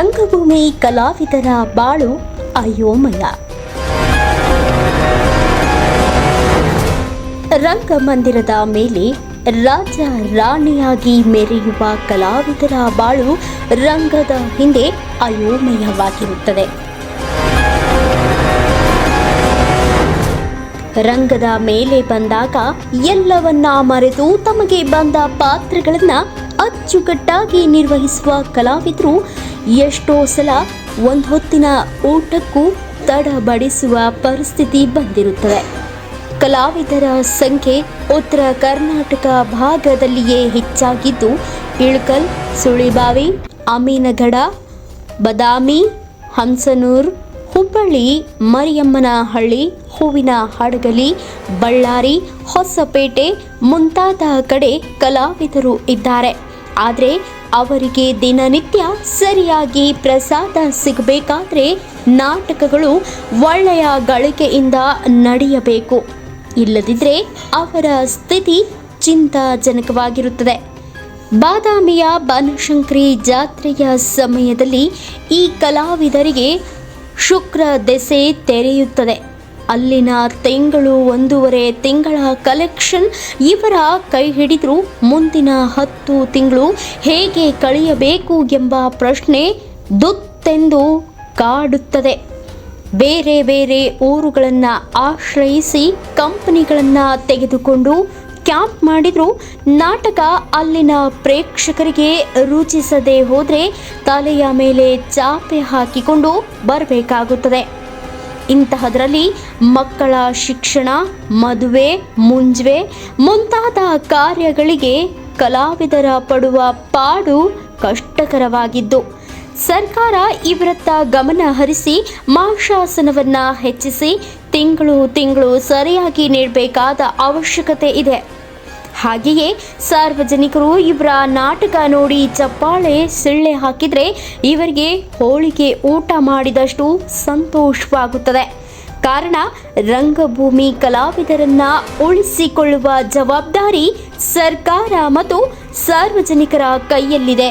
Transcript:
ರಂಗಭೂಮಿ ಕಲಾವಿದರ ಬಾಳು ಅಯೋಮಯ. ರಂಗಮಂದಿರದ ಮೇಲೆ ರಾಜ ರಾಣಿಯಾಗಿ ಮೆರೆಯುವ ಕಲಾವಿದರ ಬಾಳು ರಂಗದ ಹಿಂದೆ ಅಯೋಮಯವಾಗಿರುತ್ತದೆ. ರಂಗದ ಮೇಲೆ ಬಂದಾಗ ಎಲ್ಲವನ್ನ ಮರೆತು ತಮಗೆ ಬಂದ ಪಾತ್ರಗಳನ್ನ ಅಚ್ಚುಕಟ್ಟಾಗಿ ನಿರ್ವಹಿಸುವ ಕಲಾವಿದರು ಎಷ್ಟೋ ಸಲ ಒಂದು ಹೊತ್ತಿನ ಊಟಕ್ಕೂ ತಡಬಡಿಸುವ ಪರಿಸ್ಥಿತಿ ಬಂದಿರುತ್ತದೆ ಕಲಾವಿದರ ಸಂಖ್ಯೆ ಉತ್ತರ ಕರ್ನಾಟಕ ಭಾಗದಲ್ಲಿಯೇ ಹೆಚ್ಚಾಗಿದ್ದು, ಇಳಕಲ್, ಸುಳಿಬಾವಿ, ಅಮೀನಗಡ, ಬದಾಮಿ, ಹಂಸನೂರ್, ಹುಬ್ಬಳ್ಳಿ, ಮರಿಯಮ್ಮನಹಳ್ಳಿ, ಹೂವಿನ ಹಡಗಲಿ, ಬಳ್ಳಾರಿ, ಹೊಸಪೇಟೆ ಮುಂತಾದ ಕಡೆ ಕಲಾವಿದರು ಇದ್ದಾರೆ. ಆದರೆ ಅವರಿಗೆ ದಿನನಿತ್ಯ ಸರಿಯಾಗಿ ಪ್ರಸಾದ ಸಿಗಬೇಕಾದ್ರೆ ನಾಟಕಗಳು ಒಳ್ಳೆಯ ಗಳಿಕೆಯಿಂದ ನಡೆಯಬೇಕು. ಇಲ್ಲದಿದ್ದರೆ ಅವರ ಸ್ಥಿತಿ ಚಿಂತಾಜನಕವಾಗಿರುತ್ತದೆ. ಬಾದಾಮಿಯ ಬನಶಂಕರಿ ಜಾತ್ರೆಯ ಸಮಯದಲ್ಲಿ ಈ ಕಲಾವಿದರಿಗೆ ಶುಕ್ರ ದೆಸೆ ತೆರೆಯುತ್ತದೆ. ಅಲ್ಲಿನ ತಿಂಗಳು ಒಂದೂವರೆ ತಿಂಗಳ ಕಲೆಕ್ಷನ್ ಇವರ ಕೈ ಹಿಡಿದ್ರು. ಮುಂದಿನ ಹತ್ತು ತಿಂಗಳು ಹೇಗೆ ಕಳೆಯಬೇಕು ಎಂಬ ಪ್ರಶ್ನೆ ದುತ್ತೆಂದು ಕಾಡುತ್ತದೆ. ಬೇರೆ ಬೇರೆ ಊರುಗಳನ್ನು ಆಶ್ರಯಿಸಿ ಕಂಪನಿಗಳನ್ನು ತೆಗೆದುಕೊಂಡು ಕ್ಯಾಂಪ್ ಮಾಡಿದ್ರು. ನಾಟಕ ಅಲ್ಲಿನ ಪ್ರೇಕ್ಷಕರಿಗೆ ರುಚಿಸದೆ ಹೋದರೆ ತಲೆಯ ಮೇಲೆ ಚಾಪೆ ಹಾಕಿಕೊಂಡು ಬರಬೇಕಾಗುತ್ತದೆ. ಇಂತಹದರಲ್ಲಿ ಮಕ್ಕಳ ಶಿಕ್ಷಣ, ಮದುವೆ, ಮುಂಜ್ವೆ ಮುಂತಾದ ಕಾರ್ಯಗಳಿಗೆ ಕಲಾವಿದರ ಪಡುವ ಪಾಡು ಕಷ್ಟಕರವಾಗಿದ್ದು, ಸರ್ಕಾರ ಇವರತ್ತ ಗಮನ ಹರಿಸಿ ಮಾಶಾಸನವನ್ನು ಹೆಚ್ಚಿಸಿ ತಿಂಗಳು ತಿಂಗಳು ಸರಿಯಾಗಿ ನೀಡಬೇಕಾದ ಅವಶ್ಯಕತೆ ಇದೆ. ಹಾಗೆಯೇ ಸಾರ್ವಜನಿಕರು ಇವರ ನಾಟಕ ನೋಡಿ ಚಪ್ಪಾಳೆ ಸಿಳ್ಳೆ ಹಾಕಿದರೆ ಇವರಿಗೆ ಹೋಳಿಗೆ ಊಟ ಮಾಡಿದಷ್ಟು ಸಂತೋಷವಾಗುತ್ತದೆ. ಕಾರಣ ರಂಗಭೂಮಿ ಕಲಾವಿದರನ್ನ ಉಳಿಸಿಕೊಳ್ಳುವ ಜವಾಬ್ದಾರಿ ಸರ್ಕಾರ ಮತ್ತು ಸಾರ್ವಜನಿಕರ ಕೈಯಲ್ಲಿದೆ.